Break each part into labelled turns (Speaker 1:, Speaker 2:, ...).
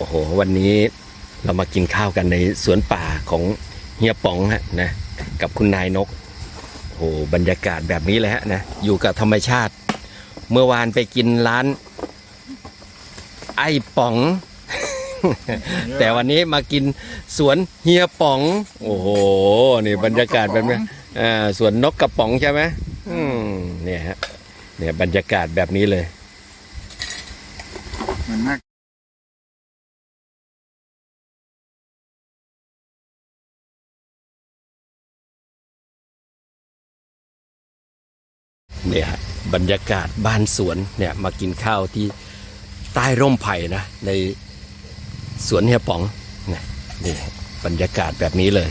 Speaker 1: โอ้โห วันนี้เรามากินข้าวกันในสวนป่าของเฮียป๋องฮะนะ กับคุณนายนก โอ้โห บรรยากาศแบบนี้เลยฮะนะ อยู่กับธรรมชาติ เมื่อวานไปกินร้าน ไอ้ป๋อง แต่วันนี้มากินสวนเฮียป๋อง โอ้โห นี่บรรยากาศแบบนี้อ่าสวนนกกระป๋องใช่ไหมอืมเนี่ยฮะ เนี่ยบรรยากาศแบบนี้เลย
Speaker 2: มันน่า
Speaker 1: เนี่ยฮะบรรยากาศบ้านสวนเนี่ยมากินข้าวที่ใต้ร่มไผ่นะในสวนเฮียป๋องเนี่ยนี่บรรยากาศแบบนี้เลย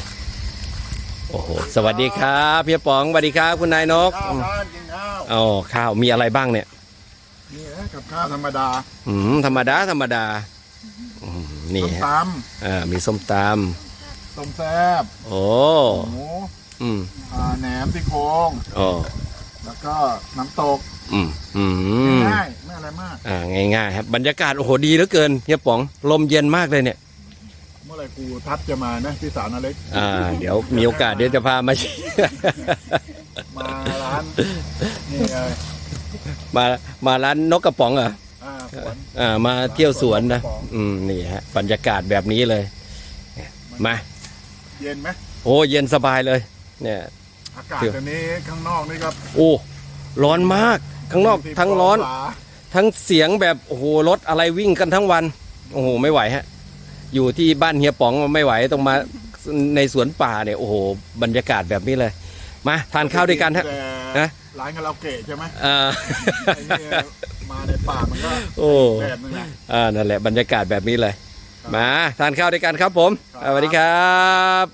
Speaker 1: โอ้โหสวัสดีครับเฮียป๋องสวัสดีครับคุณนายนก
Speaker 2: ข้าวร้านกินข้าว
Speaker 1: อ๋อข้าวมีอะไรบ้างเนี่ย
Speaker 2: นี่นะกับข้าวธรรมดา
Speaker 1: อืมธรรมดาธรรมดาอืมนี่
Speaker 2: ส้ม
Speaker 1: ฮะ
Speaker 2: ต
Speaker 1: อ่ามีส้มตำ
Speaker 2: ต้มแซ่บำ
Speaker 1: โอ้
Speaker 2: หมู
Speaker 1: อืม
Speaker 2: อ่าแหนมซี่โครง
Speaker 1: อ๋อ
Speaker 2: แล้วก็น้ำตก
Speaker 1: อืมอืม
Speaker 2: ง่ายๆไม่อะไรมาก
Speaker 1: อ่าง่ายๆครับบรรยากาศโอ้โหดีเหลือเกินเฮียป๋องลมเย็นมากเลยเนี่ย
Speaker 2: เมื่อไหรครูทัศน์จะมานะพี่สาวนาเล็ก
Speaker 1: อ่า เดี๋ยวมีโอกาสเดี๋ยวจะพามา
Speaker 2: มาร้านนี่เลย
Speaker 1: มามาร้านนกกระป๋องเหรอ
Speaker 2: อ่าสวน
Speaker 1: อ่ามาเที่ยวสวนนะ
Speaker 2: นกกระป๋อง
Speaker 1: อืมนี่ฮะบรรยากาศแบบนี้เลยมา
Speaker 2: เย็นไหม
Speaker 1: โอ้เย็นสบายเลย เนี่ย
Speaker 2: อากาศตอนนี้ข้างนอกนี่ก็
Speaker 1: โอ้ร้อนมากข้างนอกทั้งร้อน ทั้งเสียงแบบโอ้โหรถอะไรวิ่งกันทั้งวัน โอ้โหไม่ไหวฮะ อยู่ที่บ้านเฮียป๋องไม่ไหวต้องมาในสวนป่าเนี่ยโอ้โหบรรยากาศแบบนี้เลย มาทานข้าวด้วยกันฮะ
Speaker 2: แต่
Speaker 1: ฮะ
Speaker 2: ร้านคาราโอเกะใช่ไหม
Speaker 1: อ่า
Speaker 2: ไอ้นี่มาในป่ามันก็
Speaker 1: โอ้
Speaker 2: แบบนึงนะ
Speaker 1: อ่านั่นแหละบรรยากาศแบบนี้เลย มาทานข้าวด้วยกันครับผม
Speaker 2: ครับ
Speaker 1: สวัสดีครับ